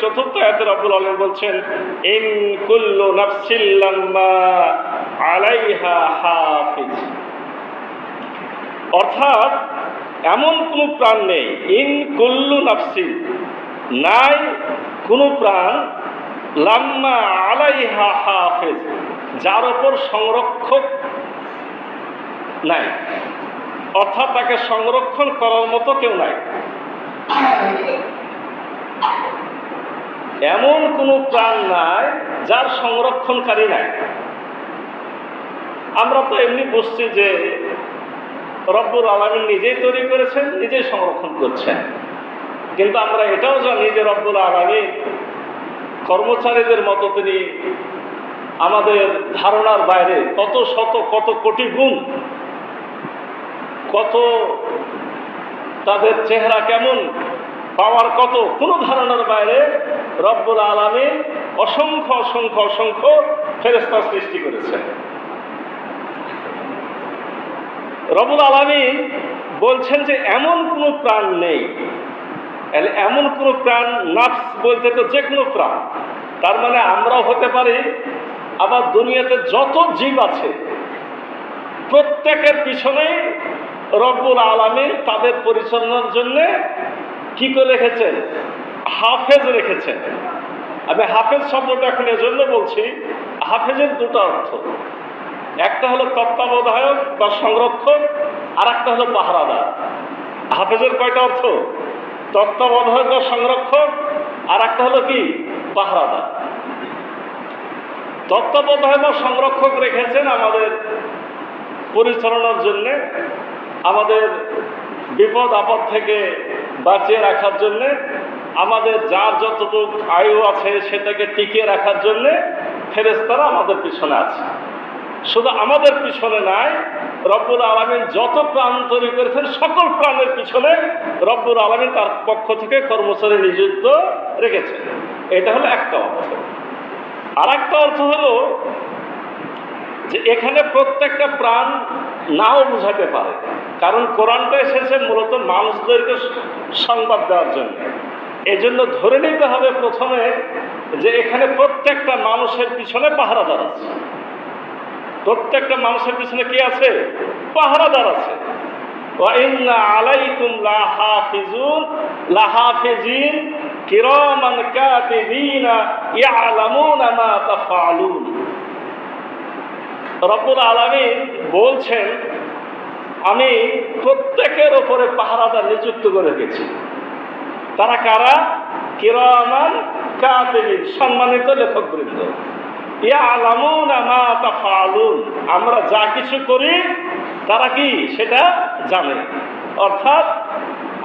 চতুর্থ আলামিন বলছেন আলাইহা অর্থাৎ এমন কোনো প্রাণ নেই, ইন কুল্লু নাফসিন নাই কোনো প্রাণ লাম্মা আলাইহা হাফিজ, যার ওপর সংরক্ষক নাই। অর্থাৎ তাকে সংরক্ষণ করার মতো কেউ নাই। এমন কোনো প্রাণ নাই যার সংরক্ষণকারী নাই। আমরা তো এমনি বুঝছি যে রব্বুল আলমিন নিজেই তৈরি করেছেন, নিজেই সংরক্ষণ করছেন। কিন্তু আমরা এটাও জানি যে রব্বুল আলমিন কর্মচারীদের মতো তিনি আমাদের ধারণার বাইরে কত শত, কত কোটি গুণ, কত তাদের চেহারা কেমন পাওয়ার কত? কোনো ধারণার বাইরে রব্বুল আলমী অসংখ্য অসংখ্য অসংখ্য ফেরেস্তা সৃষ্টি করেছেন। রবুল আলমী বলছেন যে এমন কোনো প্রাণ নেই। এমন কোনো প্রাণ নাফস বলতে তো যে কোনো প্রাণ। তার মানে আমরাও হতে পারি, আবার দুনিয়াতে যত জীব আছে, প্রত্যেকের পিছনে রব্বুল আলমী তাদের পরিচালনার জন্য কি করে রেখেছেন? হাফেজ রেখেছেন। আমি হাফেজ শব্দটা এখন এজন্য বলছি, হাফেজের দুটো অর্থ। একটা হলো তত্ত্বাবধায়ক বা সংরক্ষক আর একটা হলো পাহারাদার। হাফেজের কয়টা অর্থ? তত্ত্বাবধায়ক বা সংরক্ষক আর একটা হলো কি? পাহারাদার। তত্ত্বাবধায়ক বা সংরক্ষক রেখেছেন আমাদের পরিচালনার জন্যে, আমাদের বিপদ আপদ থেকে বাঁচিয়ে রাখার জন্যে, আমাদের যার যতটুকু আয়ু আছে সেটাকে টিকিয়ে রাখার জন্যে ফেরেস্তারা আমাদের পিছনে আছে। শুধু আমাদের পিছনে নাই, রব্বুল আলমিন যত প্রাণ তৈরি করেছেন সকল প্রাণের পিছনে রব্বুল আলমিন তার পক্ষ থেকে কর্মচারী নিযুক্ত রেখেছেন। এটা হলো একটা অর্থ আর একটা অর্থ হলো যে এখানে প্রত্যেকটা প্রাণ নাও বুঝাতে পারে। কারণ কোরআনটা এসেছে মূলত মানুষদেরকে সংবাদ দেওয়ার জন্য। এজন্য ধরে নিতে হবে প্রথমে যে এখানে প্রত্যেকটা মানুষের পিছনে পাহারাদার আছে। প্রত্যেকটা মানুষের পিছনে কি আছে? পাহারাদার আছে। আলাইকুম কাতিবিনা ইয়ালামুনা মা তাফআলুন। রব্বুল আলমিন বলছেন, আমি প্রত্যেকের ওপরে পাহারাদার নিযুক্ত করে রেখেছি। তারা কারা? কিরামান কাতিবিন সম্মানিত লেখকবৃন্দ। ইয়া আলামুন আমা তাফালুন, আমরা যা কিছু করি, তারা কি সেটা জানে। অর্থাৎ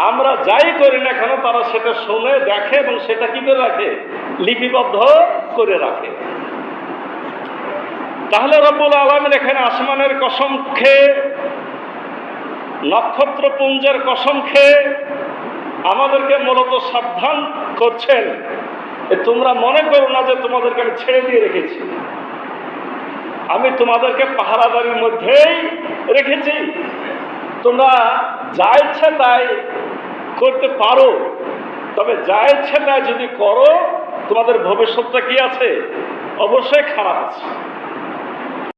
আমরা যাই করি না কেন, তারা সেটা শুনে, দেখে এবং সেটা কি করে রাখে? লিপিবদ্ধ করে রাখে। তাহলে রব্বুল আলমের এখানে আসমানের কসম খেয়ে, নক্ষত্রপুঞ্জের কসম খেয়ে আমাদেরকে মূলত সাবধান করছেন। তোমরা মনে করো না যে তোমাদেরকে আমি ছেড়ে দিয়ে রেখেছি। আমি তোমাদেরকে পাহারাদারির মধ্যেই রেখেছি। তোমরা যা ইচ্ছা তাই করতে পারো। তবে যা ইচ্ছা তাই যদি করো, তোমাদের ভবিষ্যৎটা কি আছে? অবশ্যই খারাপ আছে।